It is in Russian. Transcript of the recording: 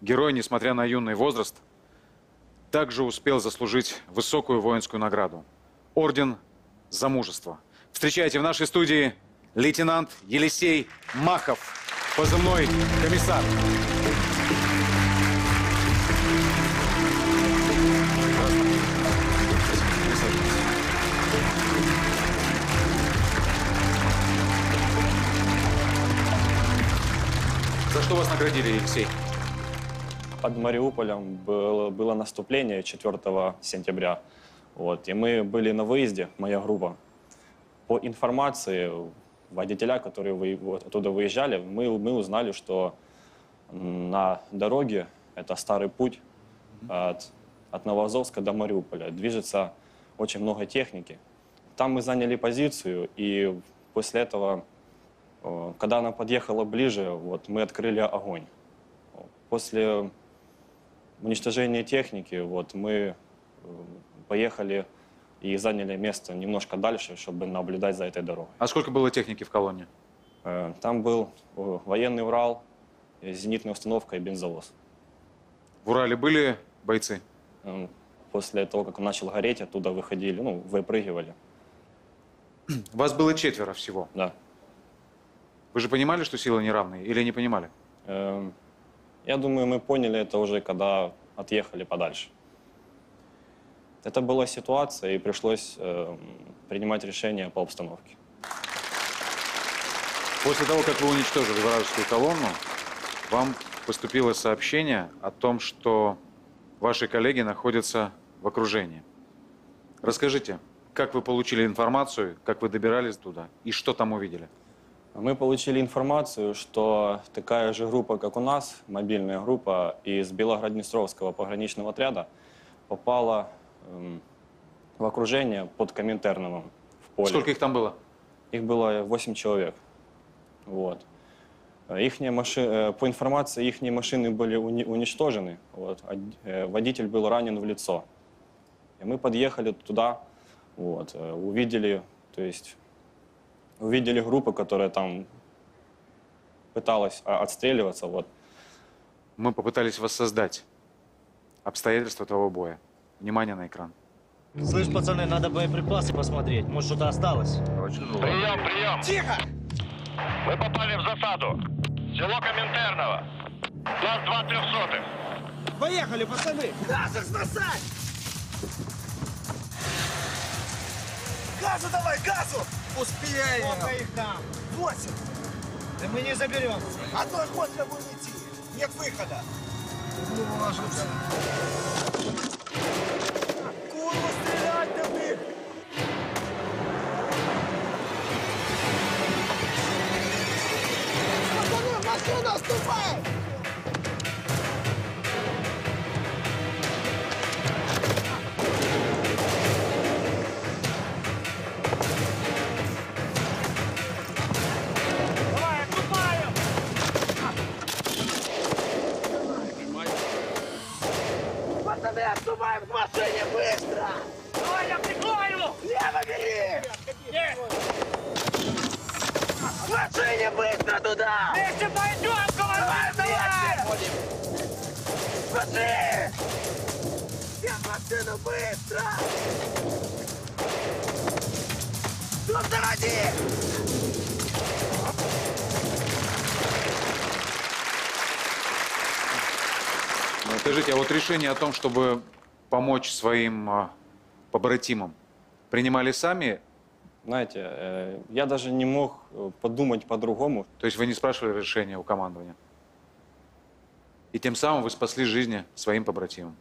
герой, несмотря на юный возраст, также успел заслужить высокую воинскую награду – орден за мужество. Встречайте в нашей студии лейтенант Елисей Махов, позывной комиссар. За что вас наградили, Елисей? Под Мариуполем было, было наступление 4 сентября. Вот, и мы были на выезде, моя группа. По информации водителя, которые вы, вот, оттуда выезжали, мы, мы узнали, что на дороге, это старый путь от, от Новоазовска до Мариуполя, движется очень много техники. Там мы заняли позицию, и после этого, э, когда она подъехала ближе, вот, мы открыли огонь. После уничтожения техники вот, мы э, поехали и заняли место немножко дальше, чтобы наблюдать за этой дорогой. А сколько было техники в колонне? Э, Там был военный Урал, э, зенитная установка и бензовоз. В Урале были бойцы? После того, как он начал гореть, оттуда выходили, ну, выпрыгивали. Вас было четверо всего. Да. Вы же понимали, что силы неравные, или не понимали? Э, Я думаю, мы поняли это уже, когда отъехали подальше. Это была ситуация, и пришлось э, принимать решение по обстановке. После того, как вы уничтожили вражескую колонну, вам поступило сообщение о том, что ваши коллеги находятся в окружении. Расскажите, как вы получили информацию, как вы добирались туда и что там увидели? Мы получили информацию, что такая же группа, как у нас, мобильная группа из Белограднестровского пограничного отряда, попала эм, в окружение под Коминтерновым в поле. Сколько их там было? Их было 8 человек. Вот. Ихняя маши... э, По информации, их машины были уни- уничтожены. Вот. Э, Водитель был ранен в лицо. И мы подъехали туда, вот, э, увидели, то есть, увидели группу, которая там пыталась а, отстреливаться. Вот. Мы попытались воссоздать обстоятельства того боя. Внимание на экран. Слышь, пацаны, надо боеприпасы посмотреть. Может, что-то осталось? Прием, прием! Тихо! Мы попали в засаду. Село Коминтерново. Нас два трехсотых. Поехали, пацаны! Газик спасай! Газу давай, газу! Успеем! Сколько их там? Восемь! Да мы не заберем. Одной ходкой будем идти! Нет выхода! Курва, стрелять-то ты! Пацаны, машина отступает! Пацаны, отступаем к машине быстро! Давай, я прикрою! Лево бери! К машине быстро туда! Вместе пойдем, Давай говорю! вместе Давай! будем! Все в машину быстро! Тут заводи! Скажите, а вот решение о том, чтобы помочь своим а, побратимам, принимали сами? Знаете, э, я даже не мог э, подумать по-другому. То есть вы не спрашивали решения у командования? И тем самым вы спасли жизни своим побратимам?